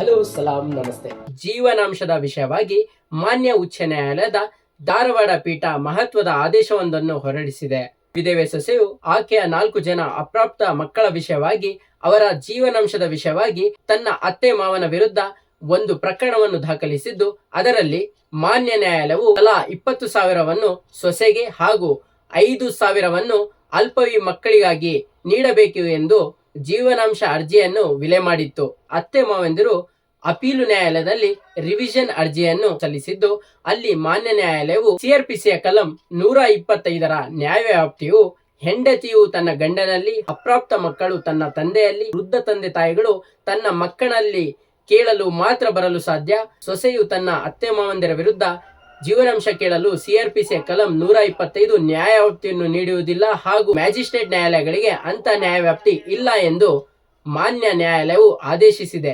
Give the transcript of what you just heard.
Hello, ಸಲಾಂ, ನಮಸ್ತೆ. ಜೀವನಾಂಶದ ವಿಷಯವಾಗಿ ಮಾನ್ಯ ಉಚ್ಚ ನ್ಯಾಯಾಲಯದ ಧಾರವಾಡ ಪೀಠ ಮಹತ್ವದ ಆದೇಶವೊಂದನ್ನು ಹೊರಡಿಸಿದೆ. ವಿಧವೆ ಸೊಸೆಯು ಆಕೆಯ ನಾಲ್ಕು ಜನ ಅಪ್ರಾಪ್ತ ಮಕ್ಕಳ ವಿಷಯವಾಗಿ, ಅವರ ಜೀವನಾಂಶದ ವಿಷಯವಾಗಿ ತನ್ನ ಅತ್ತೆ ಮಾವನ ವಿರುದ್ಧ ಒಂದು ಪ್ರಕರಣವನ್ನು ದಾಖಲಿಸಿದ್ದು, ಅದರಲ್ಲಿ ಮಾನ್ಯ ನ್ಯಾಯಾಲಯವು ತಲಾ ಇಪ್ಪತ್ತು ಸಾವಿರವನ್ನು ಸೊಸೆಗೆ ಹಾಗೂ ಐದು ಸಾವಿರವನ್ನು ಅಲ್ಪವಿ ಮಕ್ಕಳಿಗಾಗಿ ನೀಡಬೇಕು ಎಂದು ಜೀವನಾಂಶ ಅರ್ಜಿಯನ್ನು ವಿಲೆ ಮಾಡಿತ್ತು. ಅತ್ತೆ ಮಾವಂದಿರು ಅಪೀಲು ನ್ಯಾಯಾಲಯದಲ್ಲಿ ರಿವಿಷನ್ ಅರ್ಜಿಯನ್ನು ಸಲ್ಲಿಸಿದ್ದು, ಅಲ್ಲಿ ಮಾನ್ಯ ನ್ಯಾಯಾಲಯವು ಸಿಆರ್ಪಿಸಿಯ ಕಲಂ ನೂರ ಇಪ್ಪತ್ತೈದರ ನ್ಯಾಯವ್ಯಾಪ್ತಿಯು ಹೆಂಡತಿಯು ತನ್ನ ಗಂಡನಲ್ಲಿ, ಅಪ್ರಾಪ್ತ ಮಕ್ಕಳು ತನ್ನ ತಂದೆಯಲ್ಲಿ, ವೃದ್ಧ ತಂದೆ ತಾಯಿಗಳು ತನ್ನ ಮಕ್ಕಳಲ್ಲಿ ಕೇಳಲು ಮಾತ್ರ ಬರಲು ಸಾಧ್ಯ. ಸೊಸೆಯು ತನ್ನ ಅತ್ತೆ ಮಾವಂದಿರ ವಿರುದ್ಧ ಜೀವನಾಂಶ ಕೇಳಲು ಸಿಆರ್ಪಿಸಿ ಕಲಂ ನೂರ ಇಪ್ಪತ್ತೈದು ನ್ಯಾಯವ್ಯಾಪ್ತಿಯನ್ನು ನೀಡುವುದಿಲ್ಲ ಹಾಗೂ ಮ್ಯಾಜಿಸ್ಟ್ರೇಟ್ ನ್ಯಾಯಾಲಯಗಳಿಗೆ ಅಂತ ನ್ಯಾಯವ್ಯಾಪ್ತಿ ಇಲ್ಲ ಎಂದು ಮಾನ್ಯ ನ್ಯಾಯಾಲಯವು ಆದೇಶಿಸಿದೆ.